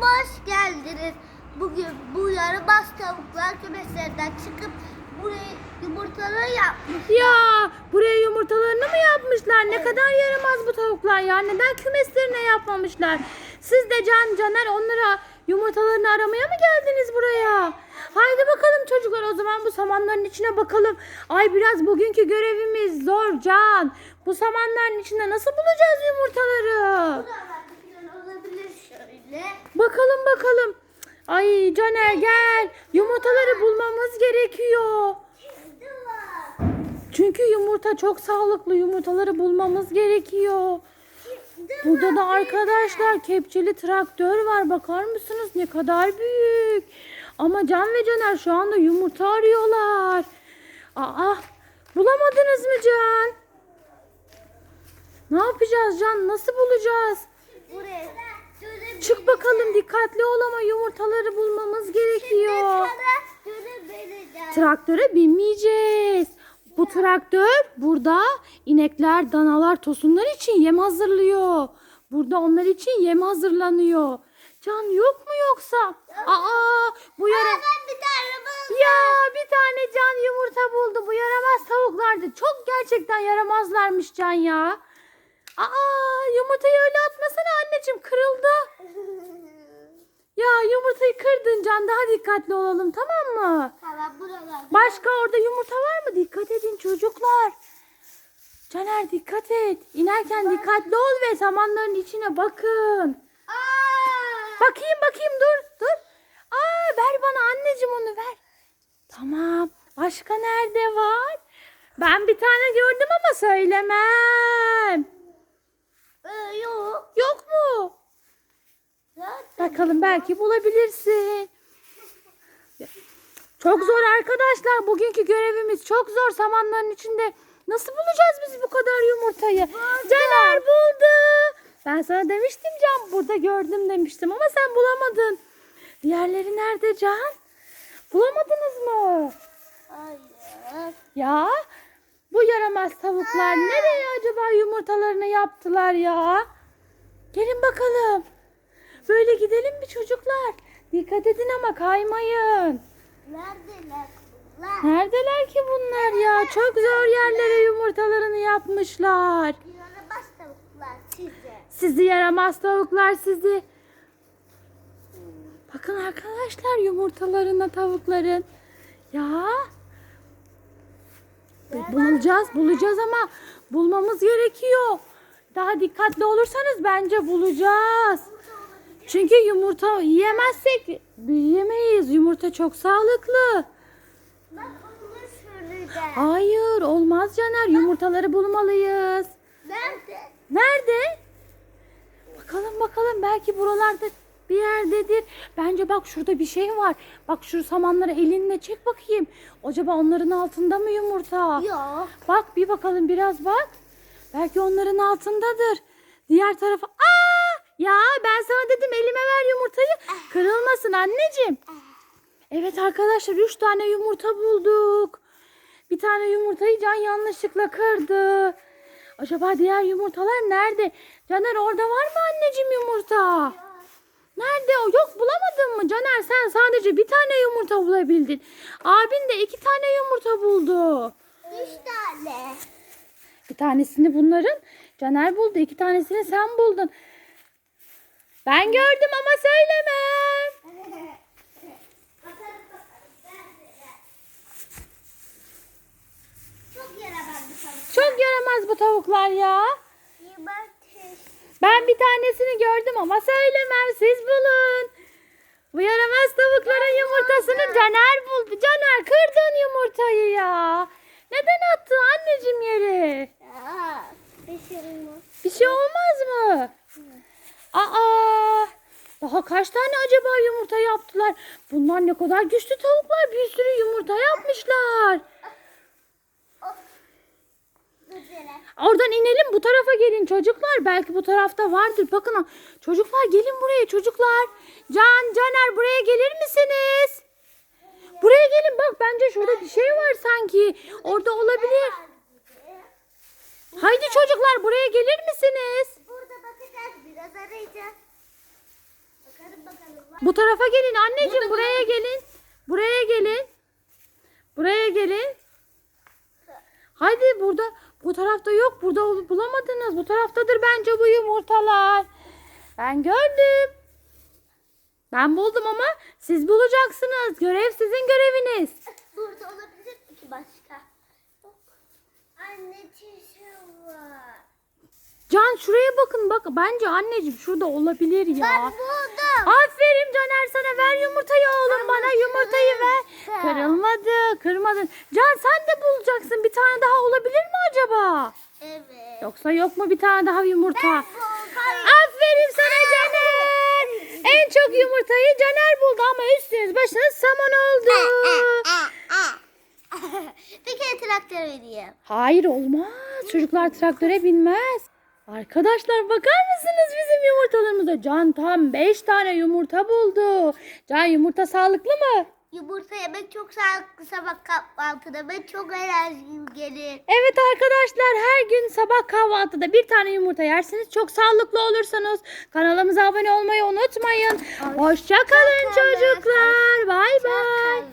kanalıma hoş geldiniz. Bugün bu yaramaz tavuklar kümeslerinden çıkıp buraya yumurtaları yapmış. Ya buraya yumurtalarını mı yapmışlar? Ne kadar yaramaz bu tavuklar ya. Neden kümeslerine yapmamışlar? Siz de Can Caner onlara yumurtalarını aramaya mı geldiniz buraya? Haydi bakalım çocuklar o zaman bu samanların içine bakalım. Ay biraz bugünkü görevimiz zor Can. Bu samanların içinde nasıl bulacağız yumurtaları? Şöyle. Bakalım bakalım. Ay Caner gel. Yumurtaları bulmamız gerekiyor. Çünkü yumurta çok sağlıklı. Yumurtaları bulmamız gerekiyor. Burada da arkadaşlar kepçeli traktör var. Bakar mısınız ne kadar büyük. Ama Can ve Caner şu anda yumurta arıyorlar. Aa, bulamadınız mı Can? Ne yapacağız Can? Nasıl bulacağız? Buraya. Çık bakalım dikkatli ol ama yumurtaları bulmamız gerekiyor. Traktöre binmeyeceğiz. Bu traktör burada inekler, danalar, tosunlar için yem hazırlıyor. Burada onlar için yem hazırlanıyor. Can yok mu yoksa? Aa bu yara... Ben bir tane buldum. Ya bir tane can yumurta buldu. Bu yaramaz tavuklardı. Çok gerçekten yaramazlarmış can ya. Aa yumurtayı öyle atmasana anneciğim kırıldı. Ya yumurtayı kırdın can daha dikkatli olalım tamam mı? Tamam buralar. Başka orada yumurta var mı? Dikkat edin çocuklar. Caner dikkat et. İnerken dikkatli ol ve samanların içine bakın. Aa! Bakayım bakayım dur dur. Aa ver bana anneciğim onu ver. Tamam. Başka nerede var? Ben bir tane gördüm ama söylemem. Ee, yok. Yok mu? Zaten. Bakalım belki bulabilirsin. Çok zor arkadaşlar. Bugünkü görevimiz çok zor. Samanların içinde nasıl bulacağız biz bu kadar yumurtayı? Caner buldu. Ben sana demiştim Can. Burada gördüm demiştim ama sen bulamadın. Diğerleri nerede Can? Bulamadınız mı? Hayır. Ya bu yaramaz tavuklar nereye acaba yumurtalarını yaptılar ya? Gelin bakalım. Böyle gidelim mi çocuklar? Dikkat edin ama kaymayın. Neredeler bunlar? Neredeler ki bunlar ya? Çok zor yerlere yumurtalarını yapmışlar. Yaramaz tavuklar size. Sizi yaramaz tavuklar sizi. Bakın arkadaşlar yumurtalarına tavukların. Ya. Bulacağız, bulacağız ama bulmamız gerekiyor. Daha dikkatli olursanız bence bulacağız. Çünkü yumurta yiyemezsek büyüyemeyiz. Yumurta çok sağlıklı. Bak şurada. Hayır, olmaz Caner. Yumurtaları bulmalıyız. Nerede? Nerede? Bakalım bakalım belki buralarda bir yerdedir. Bence bak şurada bir şey var. Bak şu samanları elinle çek bakayım. Acaba onların altında mı yumurta? Yok. Bak bir bakalım biraz bak. Belki onların altındadır. Diğer tarafa. Aa! Ya ben sana dedim elime ver yumurtayı. Kırılmasın anneciğim. Evet arkadaşlar 3 tane yumurta bulduk. Bir tane yumurtayı Can yanlışlıkla kırdı. Acaba diğer yumurtalar nerede? Caner orada var mı anneciğim yumurta? Nerede o? Yok bulamadın mı Caner? Sen sadece bir tane yumurta bulabildin. Abin de iki tane yumurta buldu. Üç tane. Bir tanesini bunların Caner buldu. iki tanesini sen buldun. Ben gördüm ama söylemem. Çok yaramaz bu tavuklar ya. Ben bir tanesini gördüm ama söylemem. Siz bulun. Bu yaramaz tavukların yumurtasını Caner buldu. Caner kırdın yumurtayı ya. Neden attın anneciğim yere? Pişirme. Bir şey olmaz mı? Aa! Daha kaç tane acaba yumurta yaptılar? Bunlar ne kadar güçlü tavuklar. Bir sürü yumurta yapmışlar. Oradan inelim bu tarafa gelin çocuklar. Belki bu tarafta vardır. Bakın çocuklar gelin buraya çocuklar. Can, Caner buraya gelir misiniz? Buraya gelin bak bence şurada bir şey var sanki. Orada olabilir. Haydi çocuklar buraya gelir misiniz? Burada bakacağız biraz arayacağız. Bakalım bakalım. Bu tarafa gelin anneciğim buraya gelin. Buraya gelin. Buraya gelin. Hadi burada bu tarafta yok. Burada bulamadınız. Bu taraftadır bence bu yumurtalar. Ben gördüm. Ben buldum ama siz bulacaksınız. Görev sizin göreviniz. Burada olabilir mi ki başka? Anne var. Can şuraya bakın bak. Bence anneciğim şurada olabilir ya. Ben buldum. Aferin Caner sana ver yumurtayı oğlum bana yumurtayı ver. Kırılmadı kırmadın. Can sen de bulacaksın bir tane daha olabilir mi acaba? Evet. Yoksa yok mu bir tane daha yumurta? Ben buldum. Aferin sana Caner. En çok yumurtayı Caner buldu ama üstünüz başınız saman oldu. bir kere traktör vereyim. Hayır olmaz. Çocuklar traktöre binmez. Arkadaşlar bakar mısınız bizim yumurtalarımıza? Can tam 5 tane yumurta buldu. Can yumurta sağlıklı mı? Yumurta yemek çok sağlıklı sabah kahvaltıda ve çok enerjim gelir. Evet arkadaşlar her gün sabah kahvaltıda bir tane yumurta yersiniz. Çok sağlıklı olursunuz. Kanalımıza abone olmayı unutmayın. Hoşça kalın çocuklar. Bay bay.